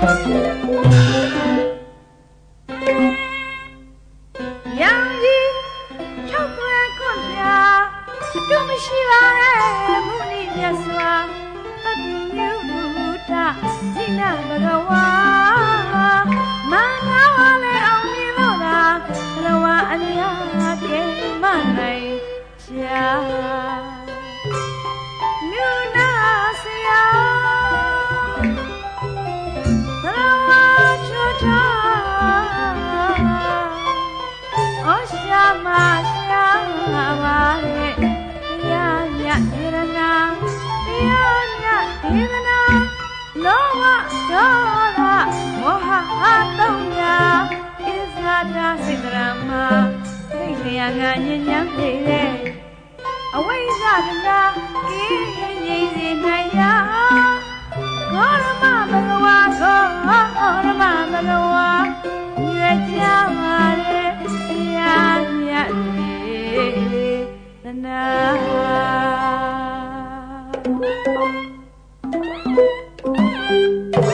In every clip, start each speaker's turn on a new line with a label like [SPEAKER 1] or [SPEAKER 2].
[SPEAKER 1] Thank you. ဝေဒနာလောဘဒေါသမောဟဟာတုံညာဣဇာတာစေတရာမသိလျာငါညဉ့်ညံပြေတဲ့အဝိဇ္ဇာကနာကင်းငြိမ့်စေနိုင်ရာဂေါရမဘဂဝါဂေါရမဘဂဝါရွယ်ကြပါလေအရာမြတ်လေသနာ Thank you. Thank you.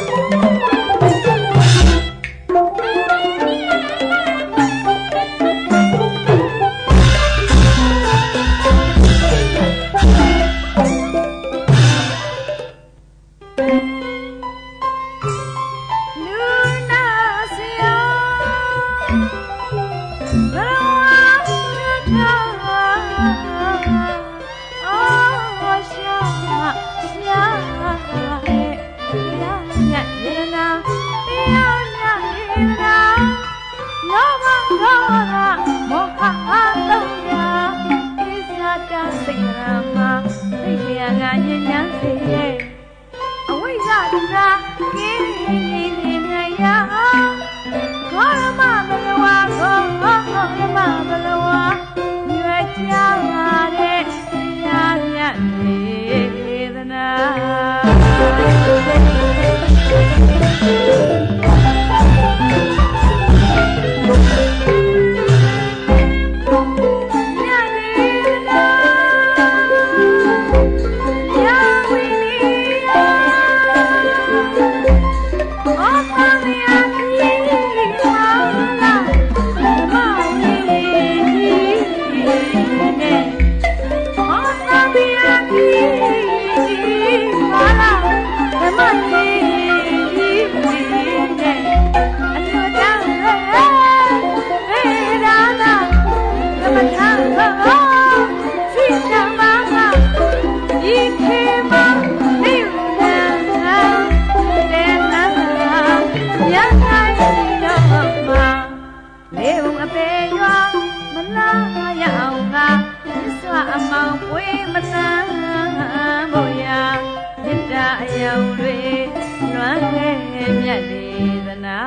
[SPEAKER 1] 所有人们 လာရအောင်ငါမြစ်စွာအမောင်ပွေမနှံဖို့ရာမေတ္တာအယောင်တွေလွမ်းခဲ့မြတ်လေသနာ